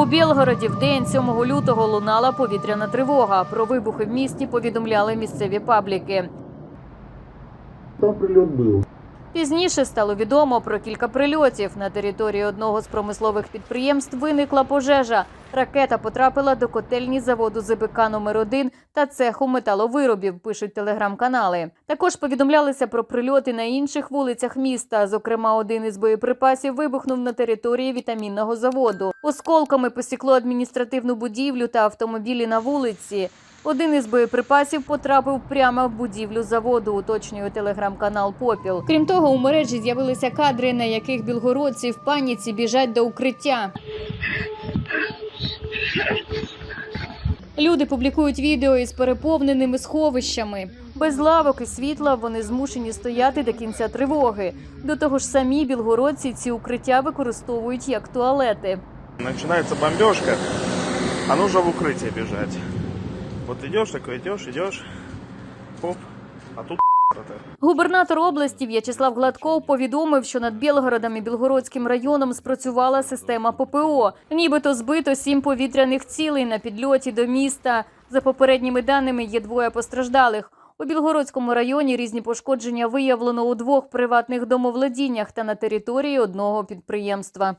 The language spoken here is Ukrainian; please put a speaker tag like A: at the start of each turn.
A: У Білгороді в день 7 лютого лунала повітряна тривога. Про вибухи в місті повідомляли місцеві пабліки.
B: Там прильот був.
A: Пізніше стало відомо про кілька прильотів. На території одного з промислових підприємств виникла пожежа. Ракета потрапила до котельні заводу ЗБК номер 1 та цеху металовиробів. Пишуть телеграм-канали. Також повідомлялися про прильоти на інших вулицях міста. Зокрема, один із боєприпасів вибухнув на території вітамінного заводу. Осколками посікло адміністративну будівлю та автомобілі на вулиці. Один із боєприпасів потрапив прямо в будівлю заводу, уточнює телеграм-канал Попіл. Крім того, у мережі з'явилися кадри, на яких білгородці в паніці біжать до укриття. Люди публікують відео із переповненими сховищами. Без лавок і світла вони змушені стояти до кінця тривоги. До того ж, самі білгородці ці укриття використовують як туалети.
C: Починається бомбежка, а нужно в укриття біжати. От йдеш, так йдеш, йдеш, хоп, а тут.
A: Губернатор області В'ячеслав Гладков повідомив, що над Білгородом і Білгородським районом спрацювала система ППО. Нібито збито сім повітряних цілей на підльоті до міста. За попередніми даними є двоє постраждалих. У Білгородському районі різні пошкодження виявлено у двох приватних домовладіннях та на території одного підприємства.